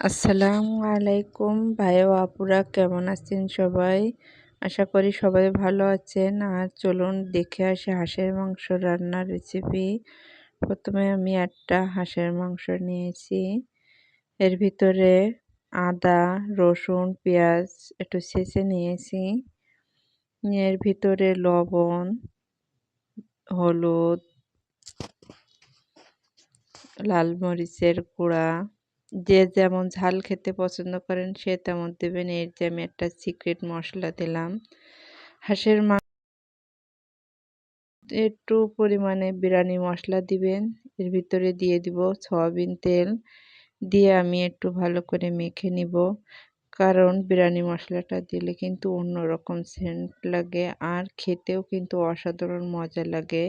আসসালামু আলাইকুম। ভাই ও আপুরা, কেমন আছেন সবাই? আশা করি সবাই ভালো আছেন। আর চলুন দেখে আসি হাঁসের মাংস রান্নার রেসিপি প্রথমে আমি একটা হাঁসের মাংস নিয়েছি। এর ভিতরে আদা, রসুন, পেঁয়াজ একটু ছেঁচে নিয়েছি। এর ভিতরে লবণ, হলুদ, লাল মরিচের গুঁড়া যে যেমন ঝাল খেতে পছন্দ করেন, সে তেমন দেবেন। এর যে আমি একটা সিক্রেট মশলা দিলাম, হাঁসের মা একটু পরিমাণে বিরিয়ানি মশলা দিবেন। এর ভিতরে দিয়ে দিব সয়াবিন তেল। দিয়ে আমি একটু ভালো করে মেখে নিব। কারণ বিরিয়ানি মশলাটা দিলে কিন্তু অন্যরকম সেন্ট লাগে। আর খেতেও কিন্তু অসাধারণ মজা লাগে।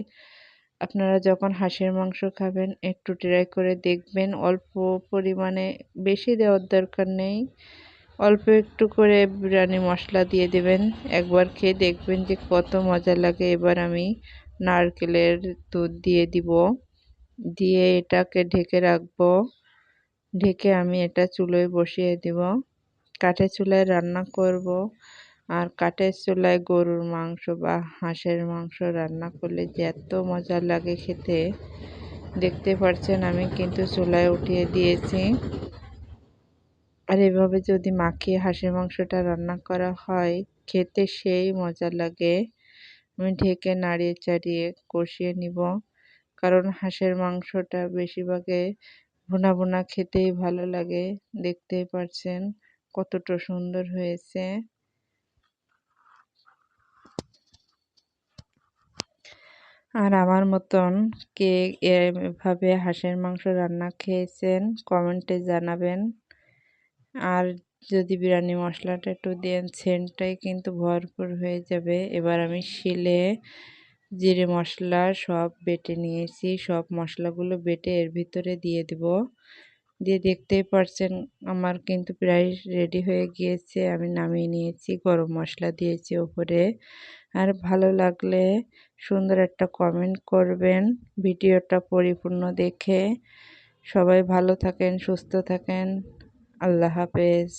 আপনারা যখন হাঁসের মাংস খাবেন, একটু ট্রাই করে দেখবেন। অল্প পরিমাণে বেশি দেওয়ার দরকার নেই। অল্প একটু করে বিরিয়ানি মশলা দিয়ে দেবেন। একবার খেয়ে দেখবেন যে কত মজা লাগে। এবার আমি নারকেলের দুধ দিয়ে দিব। দিয়ে এটাকে ঢেকে রাখব। ঢেকে আমি এটা চুলোয় বসিয়ে দিব। কাঠের চুলায় রান্না করব। আর কাঠের চুলায় গরুর মাংস বা হাঁসের মাংস রান্না করলে যে এত মজা লাগে খেতে, দেখতে পাচ্ছেন আমি কিন্তু চুলায় উঠিয়ে দিয়েছি। আর এভাবে যদি মাখিয়ে হাঁসের মাংসটা রান্না করা হয়, খেতে সেই মজা লাগে। আমি ঢেকে নাড়িয়ে চাড়িয়ে কষিয়ে নিব, কারণ হাঁসের মাংসটা বেশিরভাগে ভুনা ভুনা খেতেই ভালো লাগে। দেখতেই পাচ্ছেন কতটা সুন্দর হয়েছে। আর আমার মতন কে এভাবে হাঁসের মাংস রান্না খেয়েছেন, কমেন্টে জানাবেন। আর যদি বিরিয়ানি মশলাটা একটু দেন, সেন্টটাই কিন্তু ভরপুর হয়ে যাবে। এবার আমি শিলে জিরে মশলা সব বেটে নিয়েছি। সব মশলাগুলো বেটে এর ভিতরে দিয়ে দেব। দিয়ে দেখতেই পারছেন আমার কিন্তু প্রায় রেডি হয়ে গিয়েছে। আমি নামিয়ে নিয়েছি, গরম মশলা দিয়েছি ওপরে। আর ভালো লাগলে সুন্দর একটা কমেন্ট করবেন, ভিডিওটা পরিপূর্ণ দেখে। সবাই ভালো থাকেন, সুস্থ থাকেন। আল্লাহ হাফেজ।